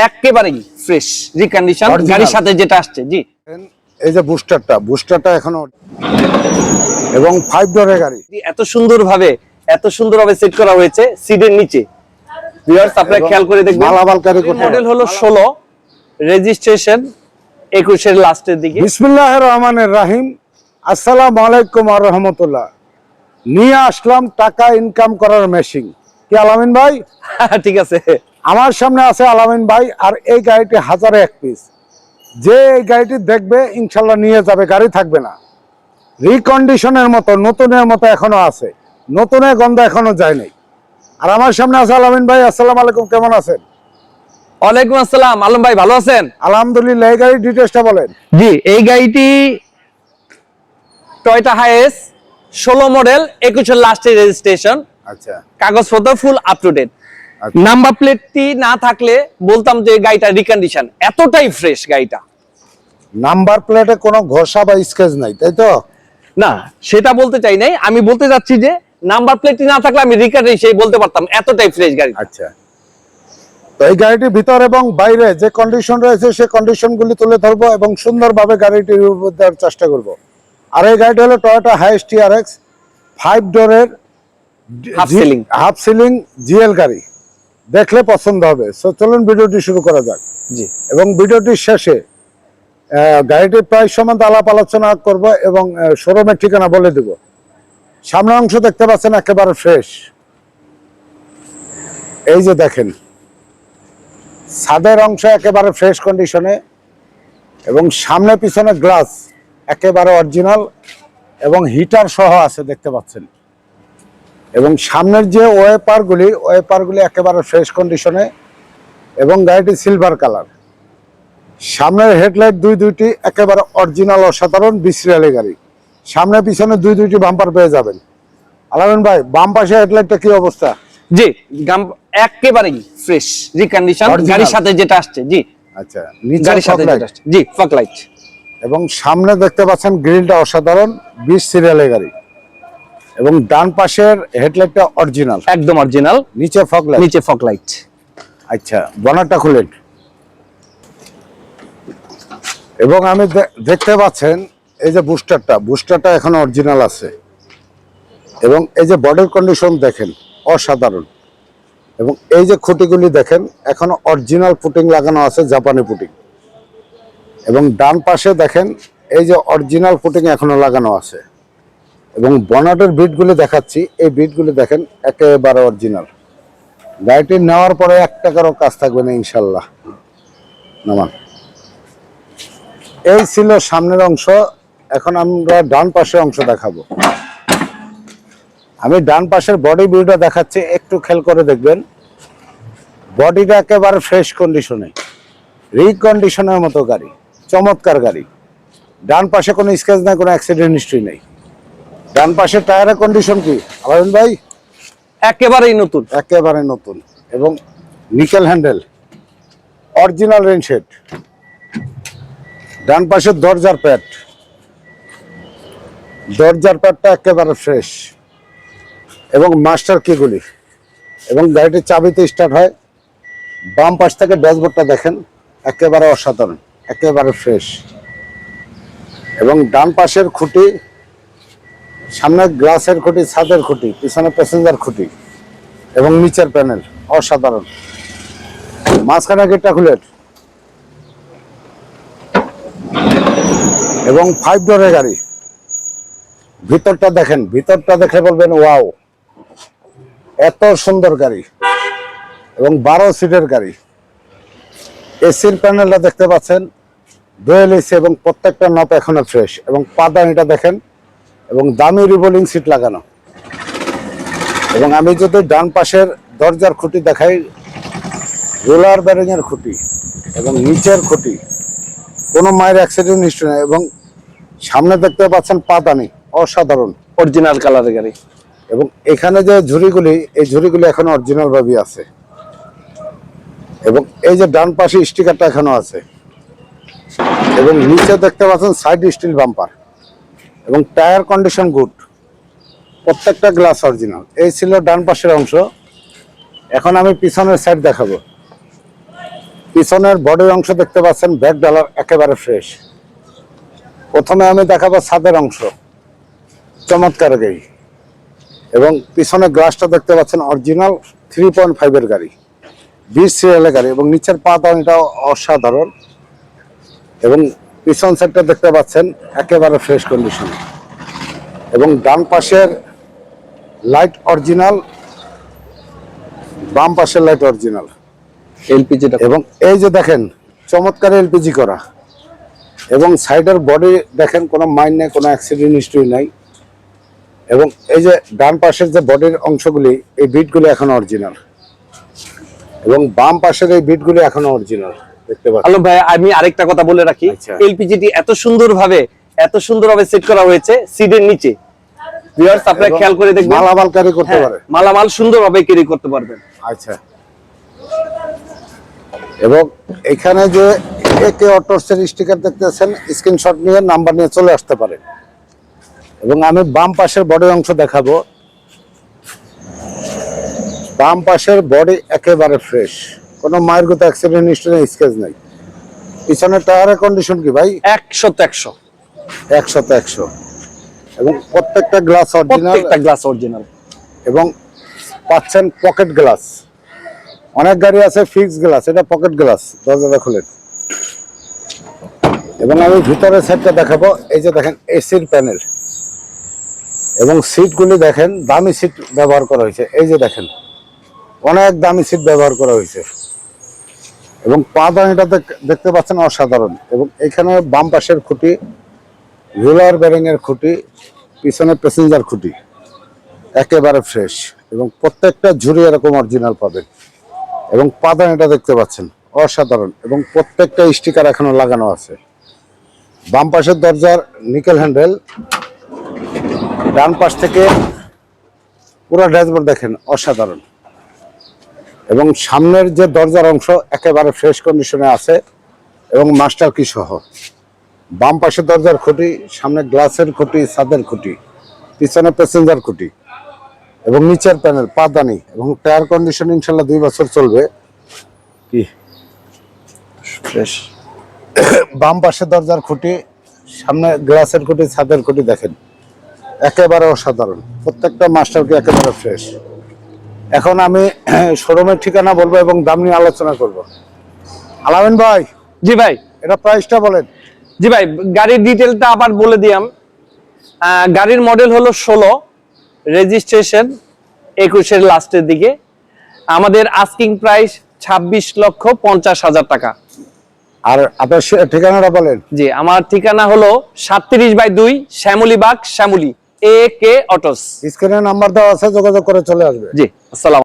একেবারেই fresh recondition. গাড়ির সাথে যেটা আসছে জি। এই যে বুস্টারটা বুস্টারটা এখনও এবং ফাইভ ডোরের গাড়ি। এত এত সেট করা হয়েছে সিটের নিচে। ভিউয়ার্স আপনারা খেয়াল করে দেখবেন? মডেল হলো 16 রেজিস্ট্রেশন 21 এর লাস্টের দিকে। বিসমিল্লাহ রহমানের রাহিম। আসসালাম আলাইকুম আর রহমতুল্লাহ। নিয়ে আসলাম টাকা ইনকাম করার মেশিন কি আলামিন ভাই? ঠিক আছে। আমার সামনে আছে আলামিন ভাই আর এই গাড়িটি হাজারে এক পিস যে এই গাড়িটি দেখবে ইনশাল্লাহ নিয়ে যাবে গাড়ি থাকবে না। রিকন্ডিশনের মতো নতুনের মতো এখনও আছে। নতুনের গন্ধ এখনও যায় নাই। আর আমার সামনে আছে আলামিন ভাই আসসালাম আলাইকুম কেমন আছেন? ওয়ালাইকুম আসসালাম আলম ভাই ভালো আছেন? আলহামদুলিল্লাহ এই গাড়ির ডিটেলসটা বলেন। জি এই গাড়িটি টয়টা হাইএস 16 মডেল 21 এর লাস্টের রেজিস্ট্রেশন আচ্ছা। কাগজপত্র ফুল আপ টু ডেট। নাম্বার প্লেটটি না থাকলে বলতাম যে গাড়িটা রিকন্ডিশন এতটাই ফ্রেশ গাড়িটা। নাম্বার প্লেটে কোনো ঘষা বা স্কেচ নাই তাই তো? না সেটা বলতে চাই নাই। আমি বলতে যাচ্ছি যে নাম্বার প্লেটটি না থাকলে আমি রিকন্ডিশন বলতে পারতাম এতটাই ফ্রেশ গাড়ি। আচ্ছা। তো এই গাড়িটির ভিতর এবং বাইরে যে কন্ডিশন রয়েছে সেই কন্ডিশনগুলি তুলে ধরবো এবং সুন্দরভাবে গাড়িটি দেওয়ার চেষ্টা করব। আর এই গাড়িটি হলো টয়োটা হাইস টিআরএক্স ফাইভ ডোরের half ceiling half ceiling GL গাড়ি। দেখলে পছন্দ হবে। সো চলুন ভিডিওটি শুরু করা যাক। জি। এবং ভিডিওটির শেষে আহ, গাড়িটির প্রাইস সম্বন্ধে আলাপ আলোচনা করব এবং শোরুমের ঠিকানা বলে দেব। সামনের অংশ দেখতে পাচ্ছেন একেবারে ফ্রেশ এই যে দেখেন ছাদের অংশ একেবারে ফ্রেশ কন্ডিশনে এবং সামনে পিছনে গ্লাস একেবারে অরিজিনাল এবং হিটার সহ আছে দেখতে পাচ্ছেন। এবং সামনের যে ওয়েপারগুলি ওয়েপারগুলি একেবারে ফ্রেশ কন্ডিশনে এবং গাড়িটি সিলভার কালার সামনের হেডলাইট দুই দুইটি একেবারে অরিজিনাল অসাধারণ বিশ্রালি গাড়ি। সামনে পিছনে দুই দুইটি বাম্পার পেয়ে যাবেন। আলামিন ভাই বাম পাশে হেডলাইটটা কি অবস্থা? জি গাম একেবারেই ফ্রেশ রিকন্ডিশন Original। গাড়ির সাথে যেটা আসছে জি। আচ্ছা গাড়ির সাথে যেটা আসছে জি ফক লাইট এবং সামনে দেখতে পাচ্ছেন গ্রিলটা অসাধারণ বিশ সিরিয়ালের গাড়ি। এবং ডান পাশের হেডলাইটটা অরিজিনাল। একদম অরিজিনাল। নিচে ফগ লাইট নিচে ফক লাইট আচ্ছা বনারটা খুলেন। এবং আমি দেখতে পাচ্ছেন এই যে বুস্টারটা বুস্টারটা এখন অরিজিনাল আছে। এবং এই যে বডির কন্ডিশন দেখেন অসাধারণ। এবং এই যে খুঁটিগুলি দেখেন এখনও অরিজিনাল পুটিং লাগানো আছে জাপানি পুটিং। এবং ডান পাশে দেখেন এই যে অরিজিনাল পুটিং এখনও লাগানো আছে। এবং বনাটের বিটগুলি দেখাচ্ছি। এই বিটগুলি দেখেন, একেবারে অরিজিনাল গাড়িটি নেওয়ার পরে এক টাকারও কাজ থাকবে না ইনশাল্লাহ নামান। এই ছিল সামনের অংশ। এখন আমরা ডান পাশের অংশ দেখাবো। আমি ডান পাশের বডি ভিউটা দেখাচ্ছি, একটু খেয়াল করে দেখবেন। বডিটা একেবারে ফ্রেশ কন্ডিশনে রিকন্ডিশনের মতো গাড়ি। চমৎকার গাড়ি। ডান পাশে কোনো স্কেচ নাই, কোনো অ্যাক্সিডেন্ট হিস্ট্রি নেই। ডান পাশের টায়ারের কন্ডিশন কি? আলামিন ভাই? একেবারেই নতুন। একেবারে নতুন। এবং nickel handle original rain shade. ডান পাশের দরজার প্যাড। দরজার প্যাডটা একেবারে ফ্রেশ। এবং মাস্টার কিগুলি। এবং গাড়িটির চাবিতে স্টার্ট হয়। বাম পাশ থেকে ড্যাশবোর্ডটা দেখেন একেবারে অসাধারণ একেবারে ফ্রেশ। এবং ডান পাশের খুঁটি সামনে গ্লাসের খুঁটি, ছাদের খুঁটি, পিছনে প্যাসেঞ্জার খুঁটি এবং নিচের প্যানেল অসাধারণ। মাঝখানে গেটটা খুলে এবং ফাইভ ডোরের গাড়ি। ভিতরটা দেখেন, ভিতরটা দেখে বলবেন, ওয়াও, এত সুন্দর গাড়ি। এবং বারো সিটের গাড়ি। এসির প্যানেলটা দেখতে পাচ্ছেন, দোয়েল এসি এবং প্রত্যেকটা নপ এখনও ফ্রেশ এবং পাদানিটা দেখেন এবং দামি রিভলিং সিট লাগানো। এবং আমি যদি ডান পাশের দরজার খুঁটি দেখাই রোলার ব্যারিং এর খুঁটি এবং নিচের খুঁটি কোনো মায়ের অ্যাক্সিডেন্ট হিস্ট্রি নেই এবং সামনে দেখতে পাচ্ছেন পাতানি অসাধারণ। অরিজিনাল কালারের গাড়ি। এবং এখানে যে ঝুড়িগুলি এই ঝুড়িগুলি এখন অরিজিনাল ভাবেই আছে। এবং এই যে ডান পাশে স্টিকারটা এখনও আছে। এবং নিচে দেখতে পাচ্ছেন সাইড স্টিল বাম্পার এবং টায়ার কন্ডিশন গুড প্রত্যেকটা গ্লাস অরিজিনাল এই ছিল ডান পাশের অংশ। এখন আমি পিছনের সাইড দেখাবো। পিছনের বডির অংশ দেখতে পাচ্ছেন ব্যাক ডালার একেবারে ফ্রেশ প্রথমে আমি দেখাবো ছাদের অংশ। চমৎকার গাড়ি। এবং পিছনে গ্লাসটা দেখতে পাচ্ছেন অরিজিনাল থ্রি পয়েন্ট ফাইভের গাড়ি। বিশ সিরিয়ালের গাড়ি এবং নিচের পা দানিটাও অসাধারণ। এবং পিছন সাইডটা দেখতে পাচ্ছেন একেবারে ফ্রেশ কন্ডিশন এবং ডান পাশের লাইট অরিজিনাল বাম পাশের লাইট অরিজিনাল এলপিজিটা এবং এই যে দেখেন চমৎকার এলপিজি করা। এবং সাইডের বডি দেখেন কোনো মাইন নেই কোনো অ্যাক্সিডেন্ট হিস্ট্রি নাই। এবং এই যে ডান পাশের যে বডির অংশগুলি এই বিটগুলি এখন অরিজিনাল এবং বাম পাশের এই বিটগুলি এখন অরিজিনাল আলম ভাই আমি আরেকটা কথা বলে রাখি। আচ্ছা। এলপিজিটি এত সুন্দরভাবে এত সুন্দরভাবে সেট করা হয়েছে সিটের নিচে। ভিউয়ার্স আপনারা খেয়াল করে দেখবেন। মালামাল ক্যারি করতে হ্যাঁ, পারে। মালামাল সুন্দরভাবে ক্যারি করতে পারবেন। আচ্ছা। এবং এখানে যে একে অটোসের স্টিকার দেখতেছেন স্ক্রিনশট নিয়ে নাম্বার নিয়ে চলে আসতে পারেন এবং আমি বাম পাশের বডি অংশ দেখাবো। বাম পাশের বডি একেবারে ফ্রেশ কোনো মায়ের গত অ্যাক্সিডেন্ট হিস্ট্রি স্কেচ নাই। পিছনের টায়ারের কন্ডিশন কি ভাই? একশো তো একশো। একশো তো একশো। এবং প্রত্যেকটা গ্লাস অরিজিনাল প্রত্যেকটা গ্লাস অরিজিনাল এবং পাচ্ছেন পকেট গ্লাস অনেক গাড়ি আছে ফিক্স গ্লাস এটা পকেট গ্লাস দরজাটা খুলেন। এবং আমি ভিতরের সাইডটা দেখাবো এই যে দেখেন এসির প্যানেল এবং সিটগুলি দেখেন দামি সিট ব্যবহার করা হয়েছে। এই যে দেখেন অনেক দামি সিট ব্যবহার করা হয়েছে। এবং পা দেখ- দেখতে পাচ্ছেন অসাধারণ। এবং এখানে বাম পাশের খুঁটি, রোলার ব্যারিং এর খুঁটি, পিছনে প্যাসেঞ্জার খুঁটি। একেবারে ফ্রেশ এবং প্রত্যেকটা ঝুড়ি এরকম অরিজিনাল পাবেন। এবং পাদান এটা দেখতে পাচ্ছেন, অসাধারণ। এবং প্রত্যেকটা স্টিকার এখনও লাগানো আছে। বাম পাশের দরজার নিকেল হ্যান্ডেল ডান পাশ থেকে পুরো ড্যাশবোর্ড দেখেন, অসাধারণ। এবং সামনের যে দরজার অংশ একেবারে ফ্রেশ কন্ডিশনে আছে এবং মাস্টার কি সহ। বাম পাশের দরজার খুঁটি, সামনে গ্লাসের খুঁটি, ছাদের খুঁটি, পিছনে প্যাসেঞ্জার খুঁটি এবং নিচের প্যানেল পাদানি এবং টায়ার কন্ডিশন ইনশাল্লাহ দুই বছর চলবে। কি? ফ্রেশ বাম পাশে দরজার খুঁটি, সামনে গ্লাসের খুঁটি, ছাদের খুঁটি দেখেন। একেবারে অসাধারণ। প্রত্যেকটা মাস্টার কি একেবারে ফ্রেশ এখন আমি শোরুমের ঠিকানা বলব এবং দাম নিয়ে আলোচনা করব। আলামিন ভাই জি ভাই। এটা প্রাইসটা বলেন। জি ভাই গাড়ির ডিটেলটা আবার বলে দিয়াম। গাড়ির মডেল হলো ষোলো রেজিস্ট্রেশন একুশের লাস্টের দিকে। আমাদের আস্কিং প্রাইস ছাব্বিশ লক্ষ পঞ্চাশ হাজার টাকা। আর আপনার ঠিকানাটা বলেন। জি আমার ঠিকানা হলো সাতত্রিশ বাই দুই Shyamolibagh Shyamoli. A K Autos স্ক্রিনে নাম্বার দেওয়া আছে যোগাযোগ করে চলে আসবে। জি আসসালাম